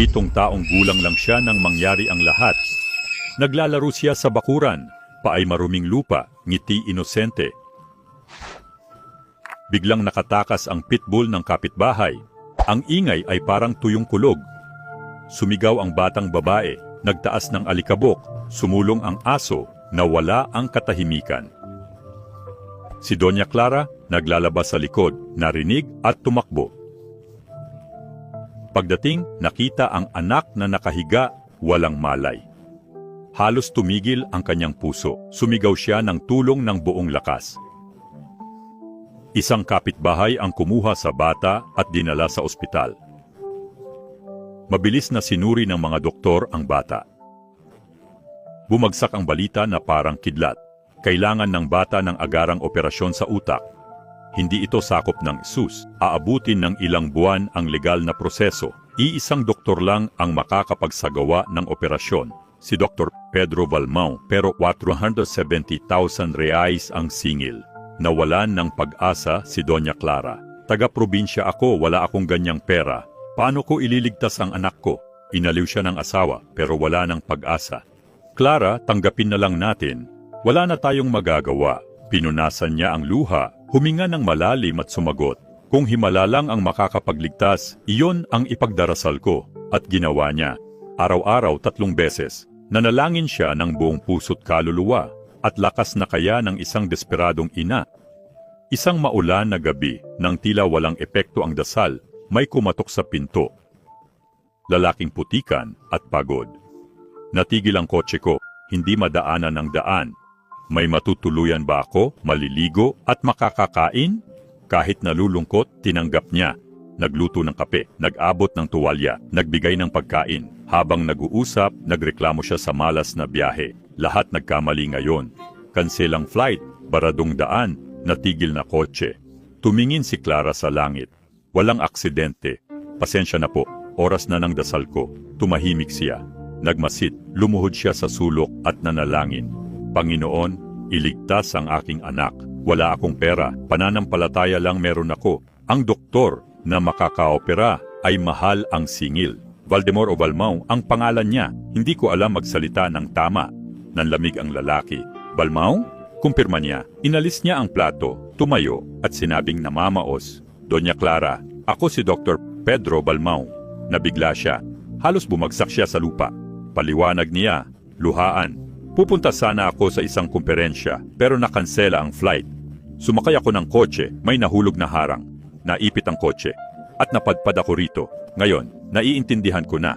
Pitong taong gulang lang siya nang mangyari ang lahat. Naglalaro siya sa bakuran, paay maruming lupa, ngiti inosente. Biglang nakatakas ang pitbull ng kapitbahay. Ang ingay ay parang tuyong kulog. Sumigaw ang batang babae, nagtaas ng alikabok, sumulong ang aso, nawala ang katahimikan. Si Doña Clara naglalabas sa likod, narinig at tumakbo. Pagdating, nakita ang anak na nakahiga, walang malay. Halos tumigil ang kanyang puso. Sumigaw siya ng tulong ng buong lakas. Isang kapitbahay ang kumuha sa bata at dinala sa ospital. Mabilis na sinuri ng mga doktor ang bata. Bumagsak ang balita na parang kidlat. Kailangan ng bata ng agarang operasyon sa utak. Hindi ito sakop ng sus. Aabutin ng ilang buwan ang legal na proseso. Iisang doktor lang ang makakapagsagawa ng operasyon. Si Dr. Pedro Balmao pero 470,000 reais ang singil. Nawalan ng pag-asa si Doña Clara. Taga-probinsya ako, wala akong ganyang pera. Paano ko ililigtas ang anak ko? Inaliw siya ng asawa pero wala ng pag-asa. Clara, tanggapin na lang natin. Wala na tayong magagawa. Pinunasan niya ang luha, huminga ng malalim at sumagot. Kung himala lang ang makakapagligtas, iyon ang ipagdarasal ko. At ginawa niya. Araw-araw tatlong beses. Nanalangin siya ng buong puso't kaluluwa at lakas na kaya ng isang desperadong ina. Isang maulan na gabi, nang tila walang epekto ang dasal, may kumatok sa pinto. Lalaking putikan at pagod. Natigil ang kotse ko, hindi madaanan ng daan. May matutuluyan ba ako, maliligo at makakakain? Kahit nalulungkot, tinanggap niya. Nagluto ng kape, nag-abot ng tuwalya, nagbigay ng pagkain. Habang nag-uusap, nagreklamo siya sa malas na biyahe. Lahat nagkamali ngayon. Kanselang flight, baradong daan, natigil na kotse. Tumingin si Clara sa langit. Walang aksidente. Pasensya na po, oras na ng dasal ko. Tumahimik siya. Nagmasid, lumuhod siya sa sulok at nanalangin. Panginoon, iligtas ang aking anak. Wala akong pera, pananampalataya lang meron ako. Ang doktor na makakaopera ay mahal ang singil. Valdemar o Balmao ang pangalan niya. Hindi ko alam magsalita ng tama. Nanlamig ang lalaki. Balmao? Kumpirma niya. Inalis niya ang plato, tumayo at sinabing namamaos. Doña Clara, ako si Dr. Pedro Balmao. Nabigla siya. Halos bumagsak siya sa lupa. Paliwanag niya, luhaan. Pupunta sana ako sa isang kumperensya pero nakansela ang flight. Sumakay ako ng kotse, may nahulog na harang. Naipit ang kotse at napadpad ako rito. Ngayon, naiintindihan ko na.